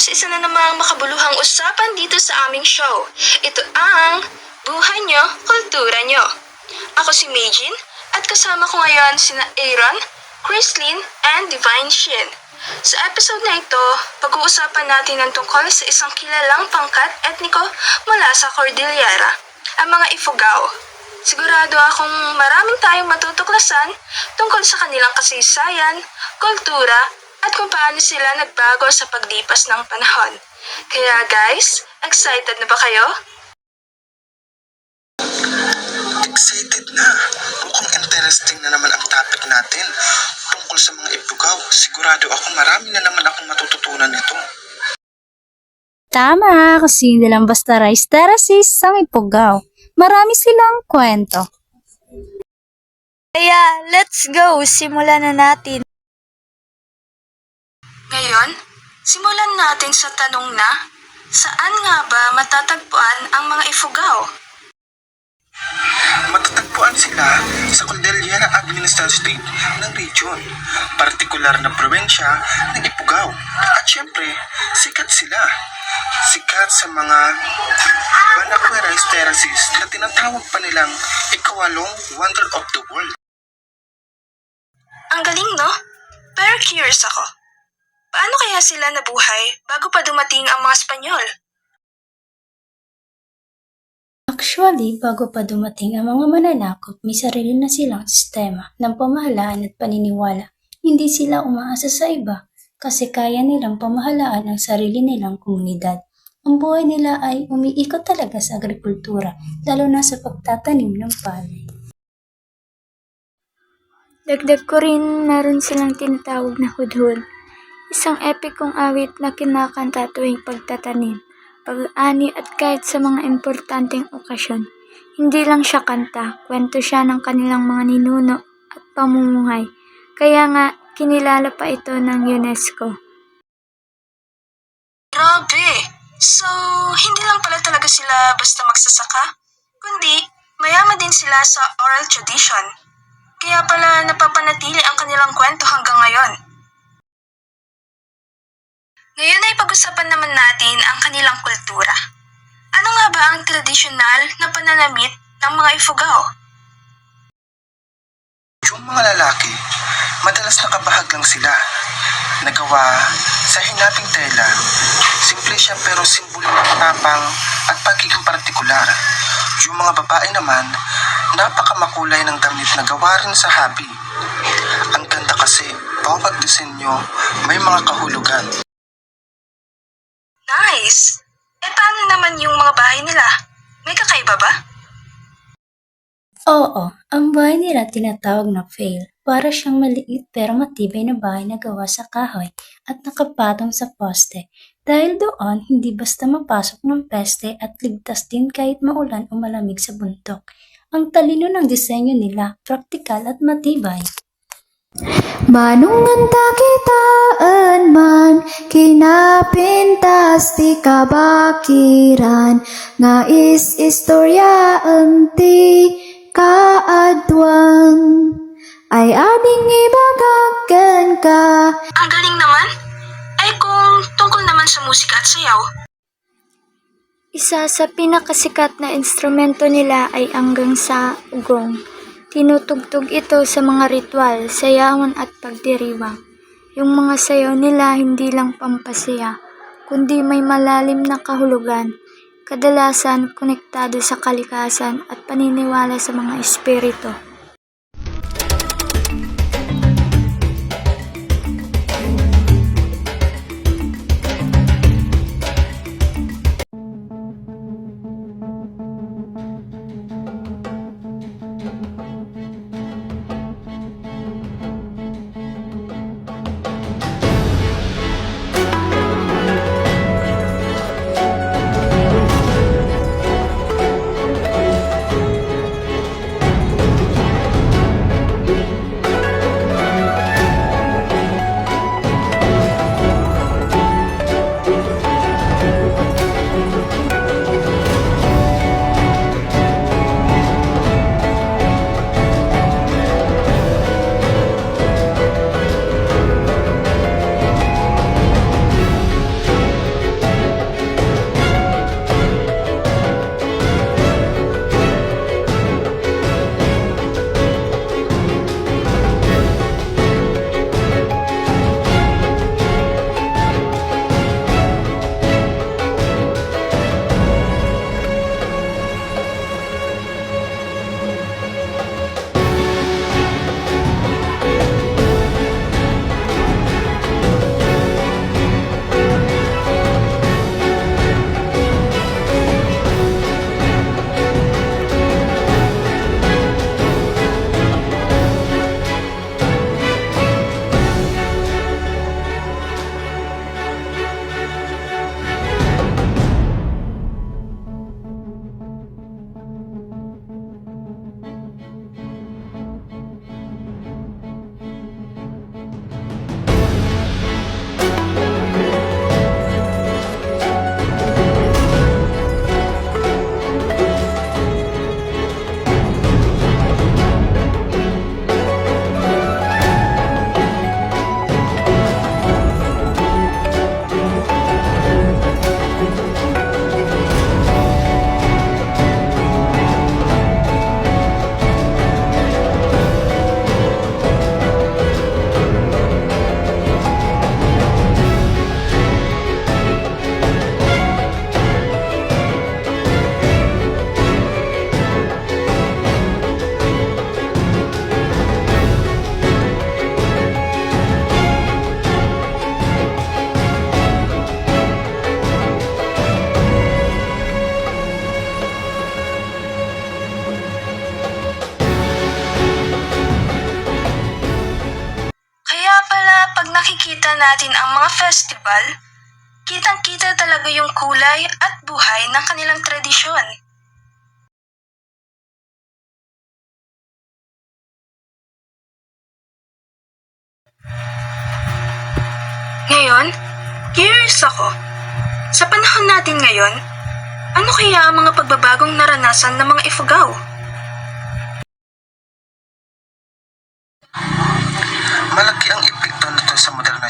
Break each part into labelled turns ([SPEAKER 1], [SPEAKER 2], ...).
[SPEAKER 1] sa isa na namang makabuluhang usapan dito sa aming show. Ito ang Buhay Nyo, Kultura Nyo. Ako si Meijin at kasama ko ngayon sina Aaron, Chrislyn, and Divine Shin. Sa episode na ito, pag-uusapan natin ang tungkol sa isang kilalang pangkat etniko mula sa Cordillera, ang mga Ifugao. Sigurado akong maraming tayong matutuklasan tungkol sa kanilang kasaysayan, kultura, at kung paano sila nagbago sa paglipas ng panahon. Kaya guys, excited na ba kayo?
[SPEAKER 2] Excited na. Mukhang interesting na naman ang topic natin. Tungkol sa mga ipugaw, sigurado ako marami na naman akong matututunan nito.
[SPEAKER 3] Tama, kasi hindi lang basta rice terraces ang ipugaw. Marami silang kwento.
[SPEAKER 4] Kaya, let's go! Simulan na natin.
[SPEAKER 1] Ngayon, simulan natin sa tanong na, saan nga ba matatagpuan ang mga Ifugao?
[SPEAKER 2] Matatagpuan sila sa Cordillera Administrative State ng region, partikular na probensya ng Ipugaw. At syempre, sikat sila. Sikat sa mga Banaqueras terraces na tinatawag pa nilang ikawalong wonder of the world.
[SPEAKER 1] Ang galing no? Pero curious ako. Paano kaya sila nabuhay bago pa dumating ang mga Espanyol?
[SPEAKER 3] Actually, bago pa dumating ang mga mananakop, may sarili na silang sistema ng pamahalaan at paniniwala. Hindi sila umaasa sa iba kasi kaya nilang pamahalaan ang sarili nilang komunidad. Ang buhay nila ay umiikot talaga sa agrikultura, lalo na sa pagtatanim ng palay.
[SPEAKER 4] Dagdag ko rin, meron silang tinatawag na hudhud. Isang epikong awit na kinakanta tuwing pagtatanim, pag-ani at kahit sa mga importanteng okasyon. Hindi lang siya kanta, kwento siya ng kanilang mga ninuno at pamumuhay. Kaya nga, kinilala pa ito ng UNESCO.
[SPEAKER 1] Grabe! So, hindi lang pala talaga sila basta magsasaka, kundi mayaman din sila sa oral tradition. Kaya pala napapanatili ang kanilang kwento hanggang ngayon. Ngayon ay pag-usapan naman natin ang kanilang kultura. Ano nga ba ang tradisyonal na pananamit ng mga Ifugao?
[SPEAKER 2] Yung mga lalaki, madalas nakabahag lang sila. Nagawa sa hinaping tela. Simple siya pero simbolo ng tapang at pagiging partikular. Yung mga babae naman, napakamakulay ng damit na gawa rin sa habi. Ang ganda kasi, bawat disenyo may mga kahulugan.
[SPEAKER 1] Nice! Eh paano naman yung mga bahay nila? May kakaiba ba?
[SPEAKER 3] Oo, ang bahay nila tinatawag na fail. Para siyang maliit pero matibay na bahay na gawa sa kahoy at nakapatong sa poste. Dahil doon, hindi basta mapasok ng peste at ligtas din kahit maulan o malamig sa buntok. Ang talino ng disenyo nila, praktikal at matibay.
[SPEAKER 5] Manungan takitaan man, kinapintas ti kabakiran, nga is istorya anti kaadwan. Ay ading ibagagan ka,
[SPEAKER 1] Ang galing naman! Ay kung tungkol naman sa musika at sayaw,
[SPEAKER 4] Isa sa pinakasikat na instrumento nila ay hanggang sa ugong. Tinutugtog ito sa mga ritual, sayawan at pagdiriwang. Yung mga sayaw nila hindi lang pampasaya, kundi may malalim na kahulugan. Kadalasan konektado sa kalikasan at paniniwala sa mga espiritu.
[SPEAKER 1] Natin ang mga festival, kitang-kita talaga yung kulay at buhay ng kanilang tradisyon. Ngayon, curious ako. Sa panahon natin ngayon, ano kaya ang mga pagbabagong naranasan ng mga Ifugao?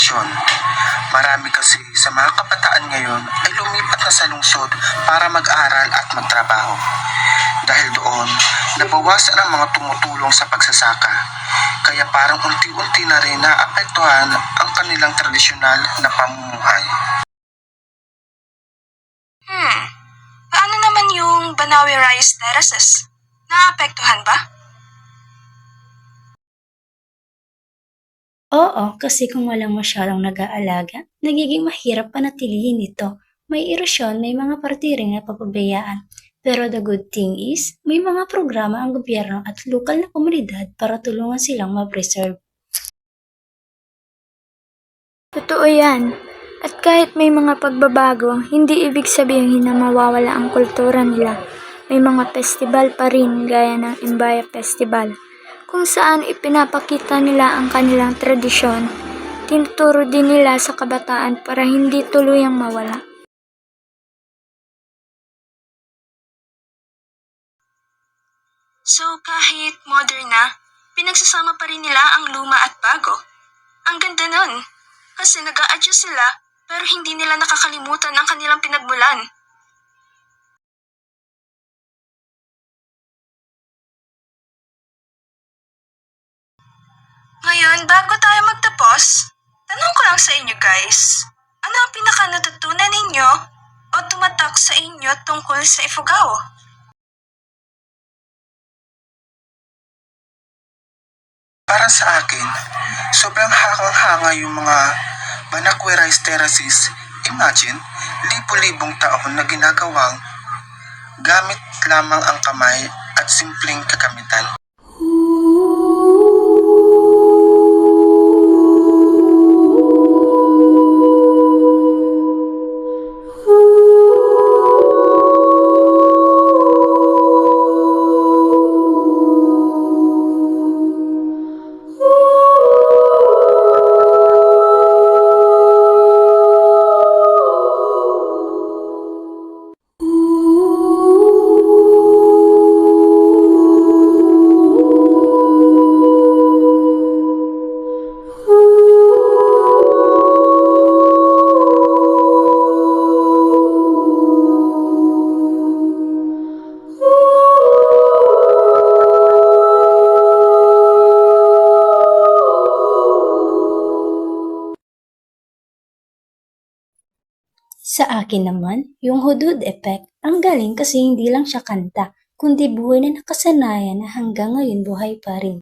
[SPEAKER 2] Modernasyon. Marami kasi sa mga kabataan ngayon ay lumipat na sa lungsod para mag-aral at magtrabaho. Dahil doon, nabawasan ang mga tumutulong sa pagsasaka. Kaya parang unti-unti na rin naapektuhan ang kanilang tradisyonal na pamumuhay.
[SPEAKER 1] Hmm, paano naman yung Banawi Rice Terraces? Naapektuhan ba?
[SPEAKER 3] Oo, kasi kung walang masyadong nag-aalaga, nagiging mahirap panatilihin ito. May erosyon, may mga partiring na papabayaan. Pero the good thing is, may mga programa ang gobyerno at lokal na komunidad para tulungan silang ma-preserve.
[SPEAKER 4] Totoo yan. At kahit may mga pagbabago, hindi ibig sabihin na mawawala ang kultura nila. May mga festival pa rin gaya ng Imbaya Festival, kung saan ipinapakita nila ang kanilang tradisyon. Tinuturo din nila sa kabataan para hindi tuluyang mawala.
[SPEAKER 1] So kahit modern na, pinagsasama pa rin nila ang luma at bago. Ang ganda nun, kasi nag adjust sila pero hindi nila nakakalimutan ang kanilang pinagmulan. Ngayon, bago tayo magtapos, tanong ko lang sa inyo guys, ano ang pinaka natutunan ninyo o tumatak sa inyo tungkol sa Ifugao?
[SPEAKER 2] Para sa akin, sobrang hangang-hanga yung mga Banakwe Rice Terraces. Imagine, libo-libong taon na ginagawang gamit lamang ang kamay at simpleng kagamitan.
[SPEAKER 3] Sa akin naman, yung hudud effect, ang galing kasi hindi lang siya kanta, kundi buhay na nakasanayan na hanggang ngayon buhay pa rin.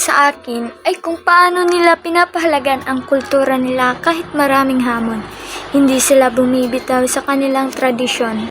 [SPEAKER 4] Sa akin ay kung paano nila pinapahalagan ang kultura nila kahit maraming hamon. Hindi sila bumibitaw sa kanilang tradisyon.